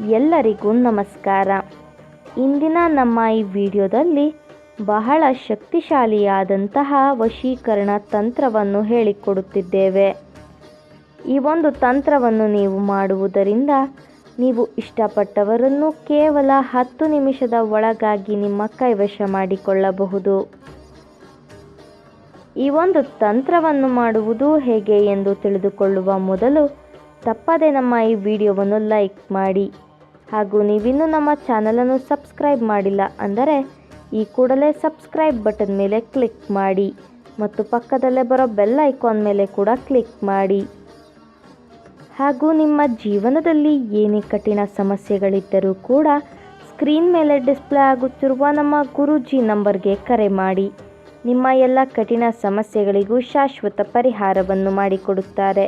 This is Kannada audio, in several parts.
ಎಲ್ಲರಿಗೂ ನಮಸ್ಕಾರ. ಇಂದಿನ ನಮ್ಮ ಈ ವಿಡಿಯೋದಲ್ಲಿ ಬಹಳ ಶಕ್ತಿಶಾಲಿಯಾದಂತಹ ವಶೀಕರಣ ತಂತ್ರವನ್ನು ಹೇಳಿಕೊಡುತ್ತಿದ್ದೇವೆ. ಈ ಒಂದು ತಂತ್ರವನ್ನು ನೀವು ಮಾಡುವುದರಿಂದ ನೀವು ಇಷ್ಟಪಟ್ಟವರನ್ನು ಕೇವಲ ಹತ್ತು ನಿಮಿಷದ ಒಳಗಾಗಿ ನಿಮ್ಮ ಕೈವಶ ಮಾಡಿಕೊಳ್ಳಬಹುದು. ಈ ಒಂದು ತಂತ್ರವನ್ನು ಮಾಡುವುದು ಹೇಗೆ ಎಂದು ತಿಳಿದುಕೊಳ್ಳುವ ಮೊದಲು ತಪ್ಪದೆ ನಮ್ಮ ಈ ವಿಡಿಯೋವನ್ನು ಲೈಕ್ ಮಾಡಿ. ಹಾಗೂ ನೀವಿನ್ನೂ ನಮ್ಮ ಚಾನಲನ್ನು ಸಬ್ಸ್ಕ್ರೈಬ್ ಮಾಡಿಲ್ಲ ಅಂದರೆ ಈ ಕೂಡಲೇ ಸಬ್ಸ್ಕ್ರೈಬ್ ಬಟನ್ ಮೇಲೆ ಕ್ಲಿಕ್ ಮಾಡಿ ಮತ್ತು ಪಕ್ಕದಲ್ಲೇ ಬರೋ ಬೆಲ್ ಐಕಾನ್ ಮೇಲೆ ಕೂಡ ಕ್ಲಿಕ್ ಮಾಡಿ. ಹಾಗೂ ನಿಮ್ಮ ಜೀವನದಲ್ಲಿ ಏನೇ ಕಠಿಣ ಸಮಸ್ಯೆಗಳಿದ್ದರೂ ಕೂಡ ಸ್ಕ್ರೀನ್ ಮೇಲೆ ಡಿಸ್ಪ್ಲೇ ಆಗುತ್ತಿರುವ ನಮ್ಮ ಗುರೂಜಿ ನಂಬರ್ಗೆ ಕರೆ ಮಾಡಿ. ನಿಮ್ಮ ಎಲ್ಲ ಕಠಿಣ ಸಮಸ್ಯೆಗಳಿಗೂ ಶಾಶ್ವತ ಪರಿಹಾರವನ್ನು ಮಾಡಿಕೊಡುತ್ತಾರೆ.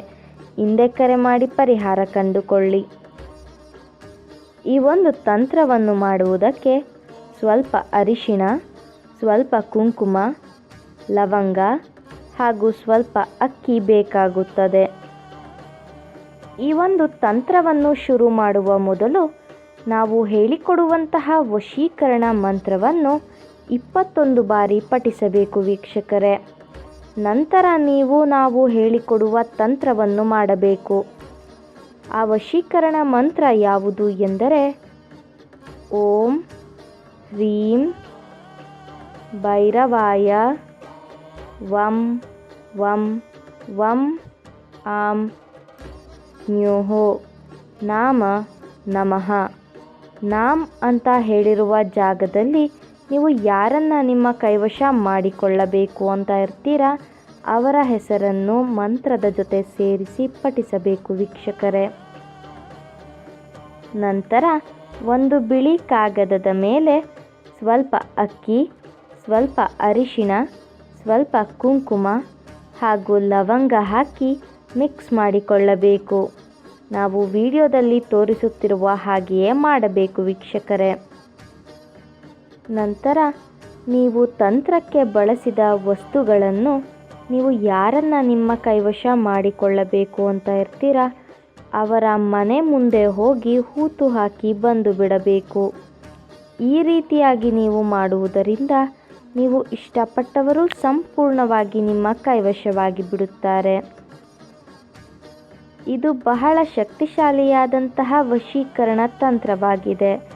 ಹಿಂದೆ ಕರೆ ಮಾಡಿ ಪರಿಹಾರ ಕಂಡುಕೊಳ್ಳಿ. ಈ ಒಂದು ತಂತ್ರವನ್ನು ಮಾಡುವುದಕ್ಕೆ ಸ್ವಲ್ಪ ಅರಿಶಿಣ, ಸ್ವಲ್ಪ ಕುಂಕುಮ, ಲವಂಗ ಹಾಗೂ ಸ್ವಲ್ಪ ಅಕ್ಕಿ ಬೇಕಾಗುತ್ತದೆ. ಈ ಒಂದು ತಂತ್ರವನ್ನು ಶುರು ಮಾಡುವ ಮೊದಲು ನಾವು ಹೇಳಿಕೊಡುವಂತಹ ವಶೀಕರಣ ಮಂತ್ರವನ್ನು ಇಪ್ಪತ್ತೊಂದು ಬಾರಿ ಪಠಿಸಬೇಕು ವೀಕ್ಷಕರೇ. ನಂತರ ನೀವು ನಾವು ಹೇಳಿಕೊಡುವ ತಂತ್ರವನ್ನು ಮಾಡಬೇಕು. ಆ ವಶೀಕರಣ ಮಂತ್ರ ಯಾವುದು ಎಂದರೆ, ಓಂ ಹ್ರೀಂ ಭೈರವಾಯ ವಂ ವಂ ವಂ ಆಂ ನ್ಯೋಹೋ ನಾಮ ನಮಃ. ನಾಮ್ ಅಂತ ಹೇಳಿರುವ ಜಾಗದಲ್ಲಿ ನೀವು ಯಾರನ್ನ ನಿಮ್ಮ ಕೈವಶ ಮಾಡಿಕೊಳ್ಳಬೇಕು ಅಂತ ಇರ್ತೀರಾ? ಅವರ ಹೆಸರನ್ನು ಮಂತ್ರದ ಜೊತೆ ಸೇರಿಸಿ ಪಠಿಸಬೇಕು ವೀಕ್ಷಕರೇ. ನಂತರ ಒಂದು ಬಿಳಿ ಕಾಗದದ ಮೇಲೆ ಸ್ವಲ್ಪ ಅಕ್ಕಿ, ಸ್ವಲ್ಪ ಅರಿಶಿನ ಸ್ವಲ್ಪ ಕುಂಕುಮ ಹಾಗೂ ಲವಂಗ ಹಾಕಿ ಮಿಕ್ಸ್ ಮಾಡಿಕೊಳ್ಳಬೇಕು. ನಾವು ವಿಡಿಯೋದಲ್ಲಿ ತೋರಿಸುತ್ತಿರುವ ಹಾಗೆಯೇ ಮಾಡಬೇಕು ವೀಕ್ಷಕರೇ. ನಂತರ ನೀವು ತಂತ್ರಕ್ಕೆ ಬಳಸಿದ ವಸ್ತುಗಳನ್ನು ನೀವು ಯಾರನ್ನ ನಿಮ್ಮ ಕೈವಶ ಮಾಡಿಕೊಳ್ಳಬೇಕು ಅಂತ ಇರ್ತೀರಾ? ಅವರ ಮನೆ ಮುಂದೆ ಹೋಗಿ ಹೂತು ಹಾಕಿ ಬಂದು ಬಿಡಬೇಕು. ಈ ರೀತಿಯಾಗಿ ನೀವು ಮಾಡುವುದರಿಂದ ನೀವು ಇಷ್ಟಪಟ್ಟವರು ಸಂಪೂರ್ಣವಾಗಿ ನಿಮ್ಮ ಕೈವಶವಾಗಿ ಬಿಡುತ್ತಾರೆ. ಇದು ಬಹಳ ಶಕ್ತಿಶಾಲಿಯಾದಂತಹ ವಶೀಕರಣ ತಂತ್ರವಾಗಿದೆ.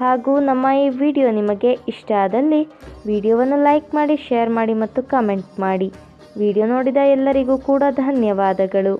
ಹಾಗೂ ನಮ್ಮ ಈ ವಿಡಿಯೋ ನಿಮಗೆ ಇಷ್ಟ ಆದಲ್ಲಿ ವಿಡಿಯೋವನ್ನು ಲೈಕ್ ಮಾಡಿ, ಶೇರ್ ಮಾಡಿ ಮತ್ತು ಕಮೆಂಟ್ ಮಾಡಿ. ವಿಡಿಯೋ ನೋಡಿದ ಎಲ್ಲರಿಗೂ ಕೂಡ ಧನ್ಯವಾದಗಳು.